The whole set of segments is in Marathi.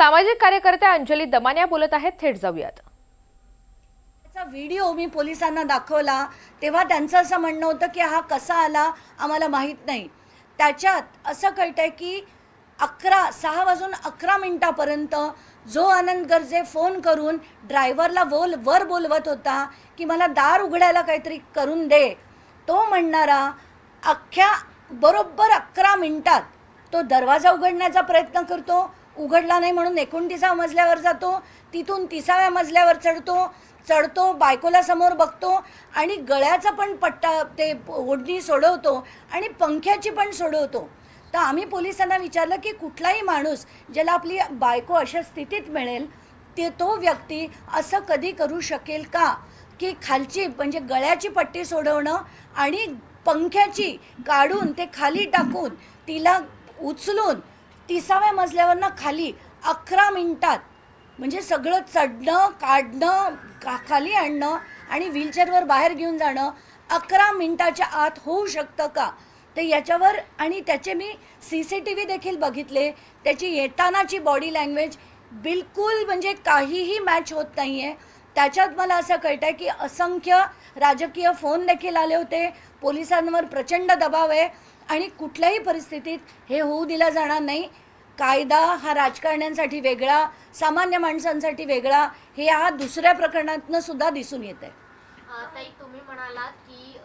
सामाजिक कार्यकर्त्या अंजली दमान्या बोलत आहेत थेट जाऊयात. त्याचा व्हिडिओ मी पोलिसांना दाखवला तेव्हा त्यांचं असं म्हणणं होतं की हा कसा आला आम्हाला माहीत नाही. त्याच्यात असं कळतंय की अकरा सहा वाजून अकरा मिनटापर्यंत जो आनंद गर्जे फोन करून ड्रायव्हरला बोल वर बोलवत होता की मला दार उघडायला काहीतरी करून दे. तो म्हणणारा अख्ख्या बरोबर अकरा मिनटात तो दरवाजा उघडण्याचा प्रयत्न करतो उघडला नाही म्हणून एकोणतीसा मजल्यावर जातो. तिथून तिसाव्या मजल्यावर चढतो. चढतो बायकोला समोर बघतो आणि गळ्याचा पण पट्टा ते ओढणी सोडवतो आणि पंख्याची पण सोडवतो. तर आम्ही पोलिसांना विचारलं की कुठलाही माणूस ज्याला आपली बायको अशा स्थितीत मिळेल ते तो व्यक्ती असं कधी करू शकेल का? की खालची म्हणजे गळ्याची पट्टी सोडवणं आणि पंख्याची काढून ते खाली टाकून तिला उचलून तिसाव्या मजल्यावरनं खाली अकरा मिनटात म्हणजे सगळं चढणं काढणं का खाली आणणं आणि व्हीलचेअरवर बाहेर घेऊन जाणं अकरा मिनटाच्या आत होऊ शकतं का? तर याच्यावर आणि त्याचे मी सी सी टी व्ही देखील बघितले. त्याची येतानाची बॉडी लँग्वेज बिलकुल म्हणजे काहीही मॅच होत नाही आहे त्याच्यात मला असं कळतं आहे की असंख्य राजकीय फोन देखील आले होते. पोलिसांवर प्रचंड दबाव आहे आणि कुठल्याही परिस्थितीत हे होऊ दिलं जाणार नाही. कायदा हा राजकारण्यांसाठी वेगळा सामान्य माणसांसाठी वेगळा हे या दुसऱ्या प्रकरणातनं सुद्धा दिसून येत आहे ताई तुम्ही म्हणालात की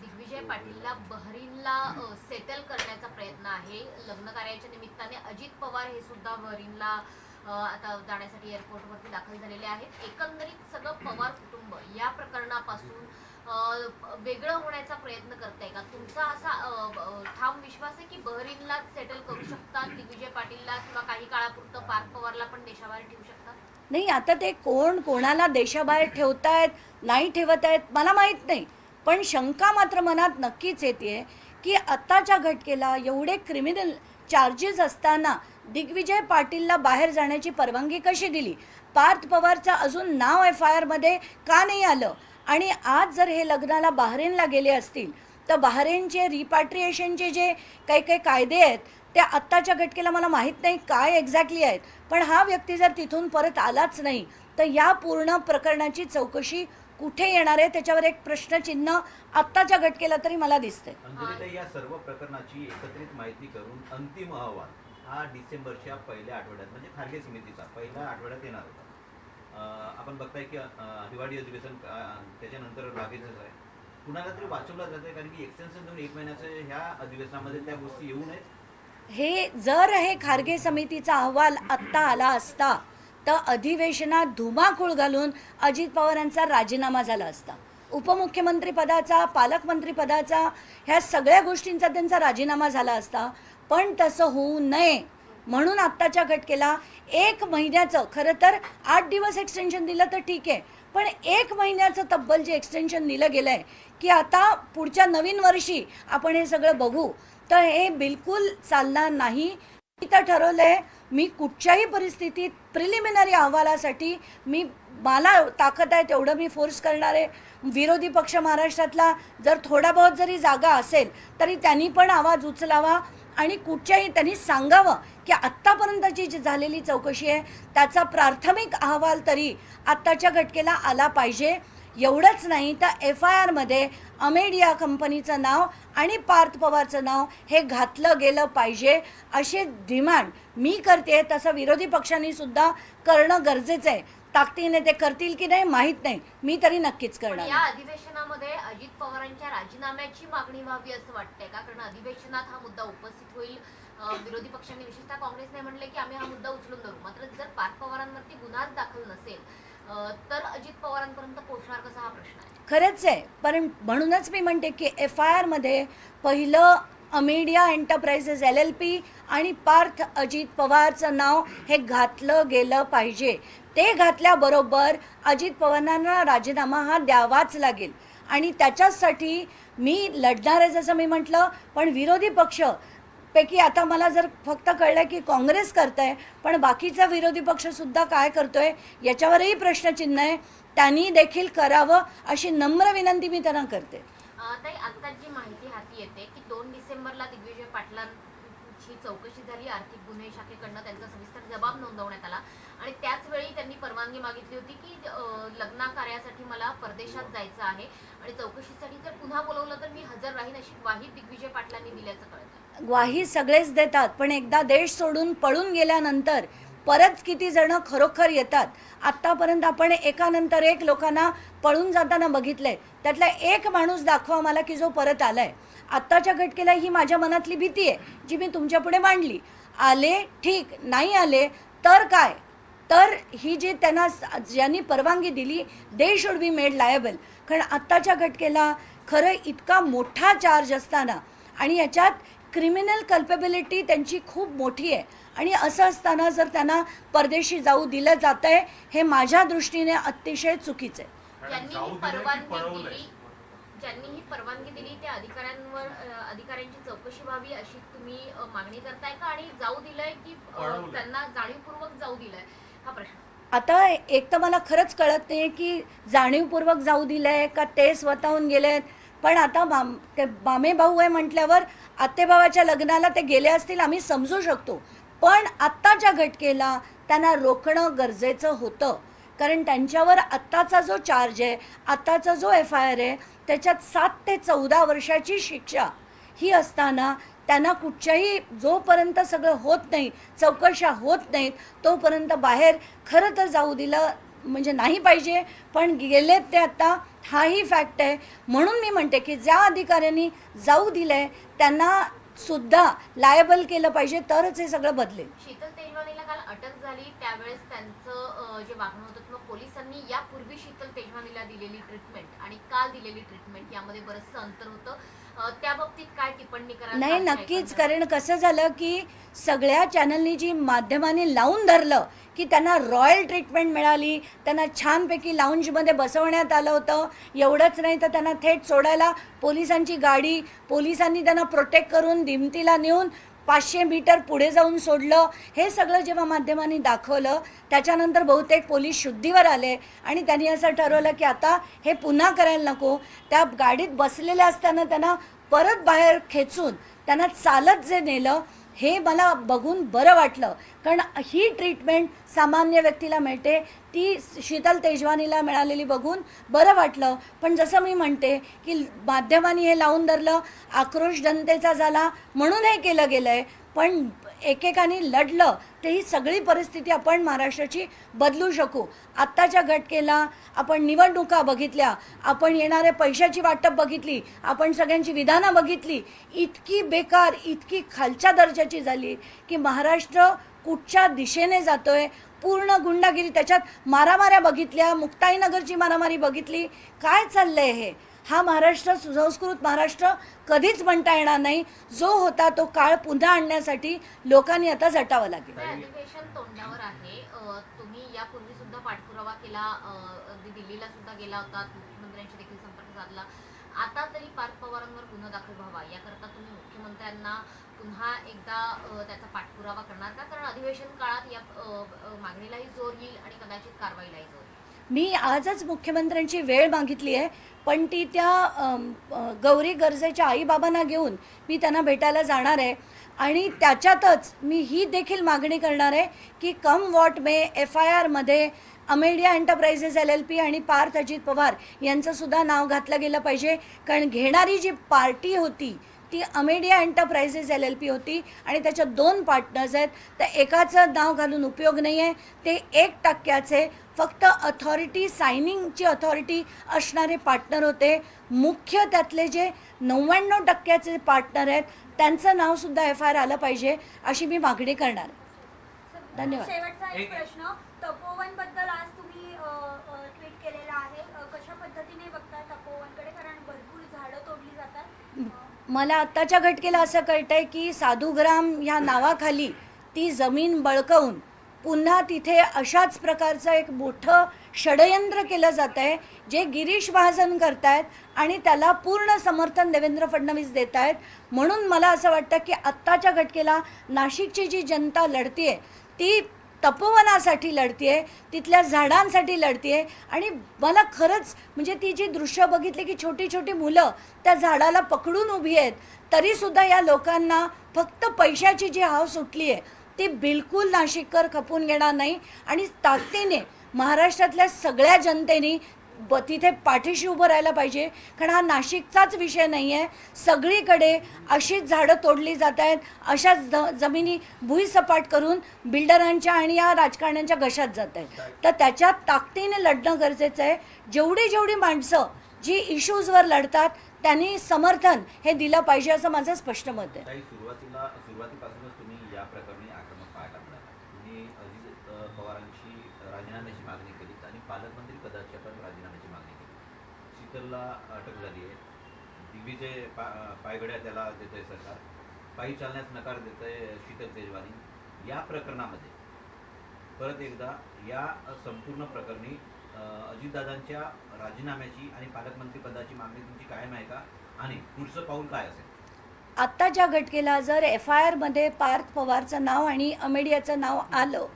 दिग्विजय पाटीलला बहरीनला सेटल करण्याचा प्रयत्न आहे. लग्न कार्याच्या निमित्ताने अजित पवार हे सुद्धा बहरीनला आता जाण्यासाठी एअरपोर्टवरती दाखल झालेले आहेत. एकंदरीत सगळं पवार कुटुंब या प्रकरणापासून वेगळं होण्याचा प्रयत्न करताय का? तुमचा असा ठाम विश्वास आहे की बहरीनला सेटल करू शकतात दिग्विजय पाटीलला किंवा काही काळापुरतं पार्थ पवारला पण देशाबाहेर ठेवू शकतात? नाही आता ते कोण कोणाला देशाबाहेर ठेवतायत नाही ठेवत आहेत मला माहीत नाही. पण शंका मात्र मनात नक्कीच येते की आत्ताच्या घटकेला एवढे क्रिमिनल चार्जेस असताना दिग्विजय पाटीलला बाहेर जाण्याची परवानगी कशी दिली? पार्थ पवारचं अजून नाव एफ आय आरमध्ये का नाही आलं? आणि आज जर हे लग्नाला बाहरेनला गेले असतील तर बाहरेनचे रिपॅट्रिएशनचे जे काही काही कायदे आहेत त्या आत्ताच्या घटकेला मला माहीत नाही काय एक्झॅक्टली आहेत. पण हा व्यक्ती जर तिथून परत आलाच नाही तर या पूर्ण प्रकरणाची चौकशी कुठे येणार आहे त्याच्यावर एक प्रश्नचिन्ह आत्ताच्या घटकेला तरी मला दिसतंय. या सर्व प्रकरणाची एकत्रित माहिती करून अंतिम अहवाल हा डिसेंबरच्या पहिल्या आठवड्यात म्हणजे खारगे समितीचा पहिल्या आठवड्यात येणार होता. आपण बघताय की हिवाळी अधिवेशन त्याच्यानंतर लागेलच आहे. कुणाला तरी वाचवलं जातंय कारण की एक्सटेन्शन देऊन एक महिन्याचं ह्या अधिवेशनामध्ये त्या गोष्टी येऊ नयेत. हे जर हे खारगे समितीचा अहवाल आत्ता आला असता तर अधिवेशनात धुमाकूळ घालून अजित पवारांचा राजीनामा झाला असता. उपमुख्यमंत्री पदाचा पालकमंत्री पदाचा ह्या सगळ्या गोष्टींचा त्यांचा राजीनामा झाला असता पण तसं होऊ नये. म्हणून आत्ताच्या घटकेला एक महिन्याचं खरं तर आठ दिवस एक्सटेन्शन दिलं तर ठीक आहे. पण एक महिन्याचं तब्बल जे एक्सटेन्शन दिलं गेलं आहे की आता पुढच्या नवीन वर्षी आपण हे सगळं बघू तर हे बिलकुल चालणार नाही. मी तर ठरवलं आहे मी कुठच्याही परिस्थितीत प्रिलिमिनरी अहवालासाठी मी मला ताकद आहे तेवढं मी फोर्स करणार आहे. विरोधी पक्ष महाराष्ट्रातला जर थोडा बहुत जरी जागा असेल तरी त्यांनी पण आवाज उचलावा. आणि कुठच्याही त्यांनी सांगावं की आत्तापर्यंतची जी झालेली चौकशी आहे त्याचा प्राथमिक अहवाल तरी आत्ताच्या घटकेला आला पाहिजे. एवढंच नाही तर एफ आय आरमध्ये अमेडिया कंपनीचं नाव आणि पार्थ पवारचं नाव हे घातलं गेलं पाहिजे असे डिमांड मी करते तसं विरोधी पक्षांनी सुद्धा करणं गरजेचं आहे. ताकदीने ते करतील की नाही माहीत नाही. मी तरी नक्कीच करणार. या अधिवेशनामध्ये अजित पवारांच्या राजीनाम्याची मागणी व्हावी असं वाटतंय का? कारण अधिवेशनात हा मुद्दा उपस्थित होईल. विरोधी पक्षांनी विशेषतः काँग्रेसने म्हणले की आम्ही हा मुद्दा उचलून धरू. मात्र जर पार्थ पवारांवरती गुन्हाच दाखल नसेल तर अजित पवारांपर्यंत पोहोचणार कसा हा प्रश्न आहे. खरंच आहे. पण म्हणूनच मी म्हणते की एफ आय आरमध्ये पहिलं Amadea Enterprises L L P आणि पार्थ अजित पवारचं नाव हे घातलं गेलं पाहिजे. ते घातल्याबरोबर अजित पवारांना राजीनामा हा द्यावाच लागेल. आणि त्याच्यासाठी मी लढणार आहे जसं मी म्हटलं पण विरोधी पक्ष पैकी आता मला जर फक्त कळलं की काँग्रेस करत आहे पण बाकीचा विरोधी पक्षसुद्धा काय करतोय याच्यावरही प्रश्नचिन्ह आहे. त्यांनी देखील करावं अशी नम्र विनंती मी त्यांना करते. आता जी माहिती हाती येते की दोन डिसेंबरला दिग्विजय पाटलांची चौकशी झाली आर्थिक गुन्हे शाखेकडनं त्यांचा सविस्तर जबाब नोंदवण्यात आला. आणि त्याच वेळी त्यांनी परवानगी मागितली होती की लग्न कार्यासाठी मला परदेशात जायचं आहे आणि चौकशीसाठी जर पुन्हा बोलवलं तर मी हजर राहीन अशी ग्वाही दिग्विजय पाटलांनी दिल्याचं कळतं. ग्वाही सगळेच देतात पण एकदा देश सोडून पळून गेल्यानंतर परत किती जण खरोखर येतात? आत्तापर्यंत आपण एकानंतर एक लोकांना पळून जाताना बघितलंय. त्यातला एक माणूस दाखवा मला की जो परत आलाय. आत्ताच्या घटकेला ही माझ्या मनातली भीती आहे जी मी तुमच्यापुढे मांडली. आले ठीक. नाही आले तर काय? तर ही जी त्यांना ज्यांनी परवानगी दिली they should be made liable कारण आत्ताच्या घटकेला खरं इतका मोठा चार्ज असताना आणि याच्यात क्रिमिनल कल्पेबिलिटी त्यांची खूप मोठी आहे. आणि असं असताना जर त्यांना परदेशी जाऊ दिलं जात आहे हे माझ्या दृष्टीने अतिशय चुकीचं आहे. ज्यांनी ही परवानगी? दिली ज्यांनी ही परवानगी दिली त्या अधिकाऱ्यांवर अधिकाऱ्यांची चौकशी व्हावी अशी तुम्ही मागणी करताय का? आणि जाऊ दिलंय की. त्यांना जाणीवपूर्वक जाऊ दिलंय. आता एक तर मला खरंच कळत नाही की जाणीवपूर्वक जाऊ दिलंय का ते स्वतःहून गेलेत. पण आता माम ते मामे भाऊ आहे म्हटल्यावर आत्तेभावाच्या लग्नाला ते गेले असतील आम्ही समजू शकतो. पण आत्ताच्या घटकेला त्यांना रोखणं गरजेचं होतं. कारण त्यांच्यावर आत्ताचा जो चार्ज आहे आत्ताचा जो एफ आय आर आहे त्याच्यात सात ते चौदा वर्षाची शिक्षा ही असताना त्यांना कुठच्याही जोपर्यंत सगळं होत नाही चौकशा होत नाहीत तोपर्यंत बाहेर खरं तर जाऊ दिलं म्हणजे नाही पाहिजे. पण गेलेत ते आत्ता हाही फॅक्ट आहे. म्हणून मी म्हणते की ज्या अधिकाऱ्यांनी जाऊ दिलंय त्यांना सुद्धा लायबल केलं पाहिजे तरच हे सगळं बदलेल. शीतल तेजवानीला काल अटक झाली त्यावेळेस त्यांचं जे वागणं होतं किंवा पोलिसांनी यापूर्वी शीतल तेजवानीला दिलेली ट्रीटमेंट आणि काल दिलेली ट्रीटमेंट यामध्ये बरंचसं अंतर होतं. त्या बाबतीत काय टिप्पणी कराल? नाही नक्कीच? कारण कसं झालं की सगळ्या चॅनलनी जी माध्यमांनी लावून धरलं की त्यांना रॉयल ट्रीटमेंट मिळाली त्यांना छानपैकी लाऊंजमध्ये बसवण्यात आलं होतं. एवढंच नाही तर त्यांना थेट सोडायला पोलिसांची गाडी पोलिसांनी त्यांना प्रोटेक्ट करून दिमतीला नेऊन पाचशे मीटर पुढे जाऊन सोडलं. हे सगळं जेव्हा माध्यमांनी दाखवलं त्याच्यानंतर बहुतेक पोलीस शुद्धीवर आले आणि त्यांनी असं ठरवलं की आता हे पुन्हा करायला नको. त्या गाडीत बसलेल्या असताना त्यांना परत बाहेर खेचून त्यांना चालत जे नेलं हे मला बघून बरं वाटलं. कारण ही ट्रीटमेंट सामान्य व्यक्तीला मिळते. ती शीतल तेजवानीला मिळालेली बघून बरं वाटलं. पण जसं मी म्हणते की माध्यमांनी हे लावून धरलं आक्रोश जनतेचा झाला म्हणून हे केलं गेलं आहे पण एकेकाने लढलं तर ही सगळी परिस्थिती आपण महाराष्ट्राची बदलू शकू. आत्ताच्या घटकेला आपण निवडणुका बघितल्या आपण येणाऱ्या पैशाची वाटप बघितली आपण सगळ्यांची विधानं बघितली इतकी बेकार इतकी खालच्या दर्जाची झाली की महाराष्ट्र कुठच्या दिशेने जातोय पूर्ण गुंडागिरी त्याच्यात मारामाऱ्या बघितल्या मुक्ताईनगरची मारामारी बघितली काय चाललंय हे? हा महाराष्ट्र सुसंस्कृत महाराष्ट्र कधीच म्हणता येणार नाही. जो होता तो काळ पुन्हा आणण्यासाठी लोकांनी आता झटावं लागेल. अधिवेशन तोंडावर आहे. तुम्ही यापूर्वी सुद्धा पाठपुरावा केला अगदी दिल्लीला सुद्धा गेला होता मुख्यमंत्र्यांशी देखील संपर्क साधला. आता तरी पार्थ पवारांवर गुन्हा दाखल व्हावा याकरता तुम्ही मुख्यमंत्र्यांना पुन्हा एकदा त्याचा पाठपुरावा करणार का? कारण अधिवेशन काळात या मागणीलाही जोर येईल आणि कदाचित कारवाईलाही जोर येईल. मी आजच मुख्यमंत्र्यांची वेळ मागितली आहे पण ती त्या गौरी गरजेच्या आईबाबांना घेऊन मी त्यांना भेटायला जाणार आहे. आणि त्याच्यातच मी ही देखील मागणी करणार आहे की come what may F I आरमध्ये Amadea Enterprises L L P आणि पार्थ अजित पवार यांचंसुद्धा नाव घातलं गेलं पाहिजे. कारण घेणारी जी पार्टी होती ती Amadea Enterprises L L P होती आणि त्याच्यात दोन पार्टनर्स आहेत. तर एकाचं नाव घालून उपयोग नाही आहे ते एक टक्क्याचे फक्त अथॉरिटी सायनिंगची अथॉरिटी असणारे पार्टनर होते. मुख्य त्यातले जे नव्याण्णव टक्क्याचे पार्टनर आहेत त्यांचं नावसुद्धा एफ आय आर आलं पाहिजे अशी मी मागणी करणार. आहे. धन्यवाद. शेवटचा एक एक- प्रश्न. तपोवनबद्दल आज तुम्ही ट्विट केलेला आहे. अ, कशा पद्धतीने बघताय तपोवनकडे? कारण भरपूर झाडं तोडली जातात. अ, मला आत्ताच्या घटकेला असं कळतंय की साधुग्राम ह्या नावाखाली ती जमीन बळकवून पुन्हा तिथे अशाच प्रकारचं एक मोठं षडयंत्र केलं जात आहे जे गिरीश महाजन करतायत आणि त्याला पूर्ण समर्थन देवेंद्र फडणवीस देत आहेत म्हणून मला असं वाटतं की आत्ताच्या घटकेला नाशिकची जी जनता लढतीये ती तपोवनासाठी लढतीये तिथल्या झाडांसाठी लढतीये आणि मला खरंच म्हणजे ती जी दृश्य बघितली की छोटी छोटी मुलं त्या झाडाला पकडून उभी आहेत तरीसुद्धा या लोकांना फक्त पैशाची जी हाव सुटली आहे ती बिलकुल नाशिककर खपून घेणार नाही. आणि ताकदीने महाराष्ट्रातल्या सगळ्या जनतेने ब तिथे पाठीशी उभं राहायला पाहिजे. कारण हा नाशिकचाच विषय नाही आहे सगळीकडे अशीच झाडं तोडली जात आहेत. अशाच ज जमिनी भुईसपाट करून बिल्डरांच्या आणि या राजकारण्यांच्या घशात जात आहेत. तर त्याच्यात ताकदीने लढणं गरजेचं आहे. जेवढी जेवढी माणसं जी इश्यूजवर लढतात त्यांनी समर्थन हे दिलं पाहिजे असं माझं स्पष्ट मत आहे काही सुरुवातीला सुरुवातीपासूनच तुम्ही या प्रकरणी आक्रमक पाहायला मिळाला तुम्ही अजित अ, पवारांची राजीनाम्याची मागणी केली आणि पालकमंत्री पदाची पण राजीनाम्याची मागणी केली अटक झाली आहे. दिग्विजय पा पायगड्या त्याला देत आहे सरकार. पायी चालण्यास नकार देत आहे शीतल तेजवानी या प्रकरणामध्ये परत एकदा या संपूर्ण प्रकरणी अजितदादांच्या राजीनाम्याची आणि पालकमंत्रीपदाची मागणी तुमची कायम आहे का? आणि पुढचं पाऊल काय असेल? आत्ताच्या घटकेला जर एफ आय आरमध्ये पार्थ पवारचं नाव आणि अमेडियाचं नाव आलं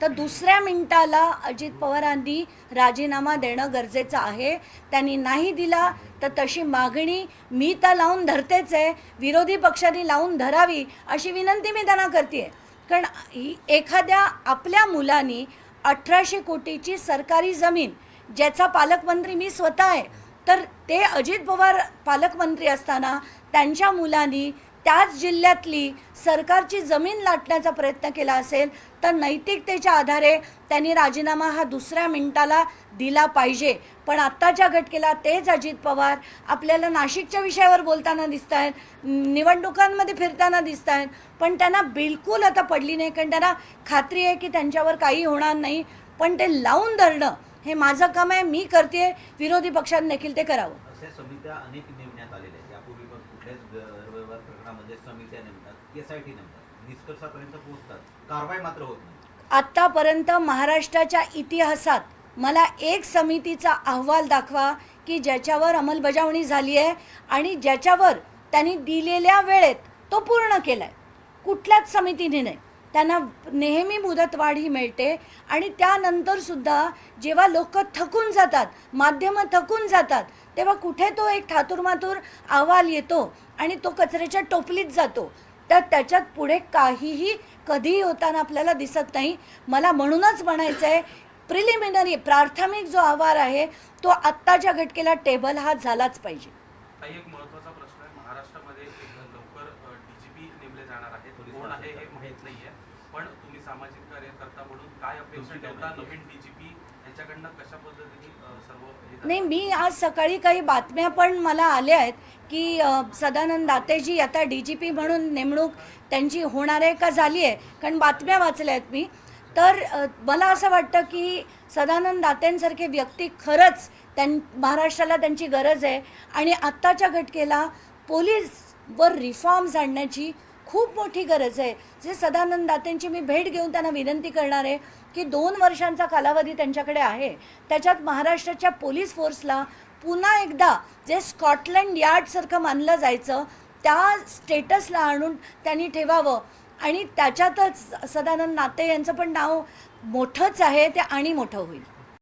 तर दुसऱ्या मिनिटाला अजित पवारांनी राजीनामा देणं गरजेचं आहे. त्यांनी नाही दिला तर तशी मागणी मी तर लावून धरतेच आहे. विरोधी पक्षांनी लावून धरावी अशी विनंती मी त्यांना करते कारण ही- एखाद्या आपल्या मुलांनी अठराशे कोटीची सरकारी जमीन ज्याचा पालकमंत्री मी स्वतः आहे तर ते अजित पवार पालकमंत्री असताना त्यांच्या मुलांनी त्याच जिल्ह्यातली सरकारची जमीन लाटण्याचा प्रयत्न केला असेल तर नैतिकतेच्या आधारे त्यांनी राजीनामा हा दुसऱ्या मिनिटाला दिला पाहिजे. पण आत्ताच्या घटकेला तेच अजित पवार आपल्याला नाशिकच्या विषयावर बोलताना दिसत आहेत निवडणुकांमध्ये फिरताना दिसत आहेत पण त्यांना बिलकुल आता पडली नाही कारण त्यांना खात्री आहे की त्यांच्यावर काही होणार नाही. पण ते लावून धरणं हे माझं काम आहे मी करते विरोधी पक्षांनी देखील ते करावं. अशा समित्या अनेक नेमण्यात आलेल्या आहेत. यापूर्वी पण कुठल्याच गैरव्यवहार प्रकरणामध्ये समित्या नेमतात एस आय टी नेमतात. निष्कर्षापर्यंत पोहोचतात. कारवाई मात्र होत नाही. आत्तापर्यंत महाराष्ट्राच्या इतिहासात मला एक समितीचा अहवाल दाखवा की ज्याच्यावर अंमलबजावणी झाली आहे आणि ज्याच्यावर त्यांनी दिलेल्या वेळेत तो पूर्ण केला आहे कुठल्याच समितीने नाही. त्यांना नेहमी मुदतवाढ ही मिळते आणि त्यानंतरसुद्धा जेव्हा लोक थकून जातात माध्यमं थकून जातात तेव्हा कुठे तो एक थातुरमातूर अहवाल येतो आणि तो कचऱ्याच्या टोपलीत जातो. तर त्याच्यात पुढे काहीही कधीही होताना आपल्याला दिसत नाही. मला म्हणूनच म्हणायचं आहे प्रिलिमिनरी प्राथमिक जो आवार आहे तो आत्ताच्या घटकेला टेबल हा झालाच पाहिजे काही एक महत्त्वाचा प्रश्न आहे महाराष्ट्रामध्ये एक लवकर डीजीपी नेमले जाणार आहेत पोलीस कोण हे. माहीत नाहीये पण तुम्ही सामाजिक कार्यकर्ता म्हणून काय अपेक्षा ठेवता? नवीन डीजीपी यांच्याकडनं कशा पद्धतीने अ, सर्व झालं? नाही मी आज सकाळी काही बातम्या पण मला आल्या आहेत की सदानंद दातेजी आता डी जी पी म्हणून नेमणूक त्यांची होणार आहे का झाली आहे कारण बातम्या वाचल्या आहेत मी तर मला असं वाटतं की सदानंद दातेंसारखे व्यक्ती खरंच त्यां महाराष्ट्राला त्यांची गरज आहे आणि आत्ताच्या घटकेला पोलीसवर रिफॉर्म्स आणण्याची खूप मोठी गरज आहे. जे सदानंद दातेंची मी भेट घेऊन त्यांना विनंती करणार आहे की दोन वर्षांचा कालावधी त्यांच्याकडे आहे. त्याच्यात महाराष्ट्राच्या पोलीस फोर्सला पुन्हा एकदा जे स्कॉटलंड यार्डसारखं मानलं जायचं त्या स्टेटसला आणून त्यांनी ठेवावं. आणि त्याच्यातच सदानंद नाते यांचं पण नाव मोठंच आहे ते आणि मोठं होईल.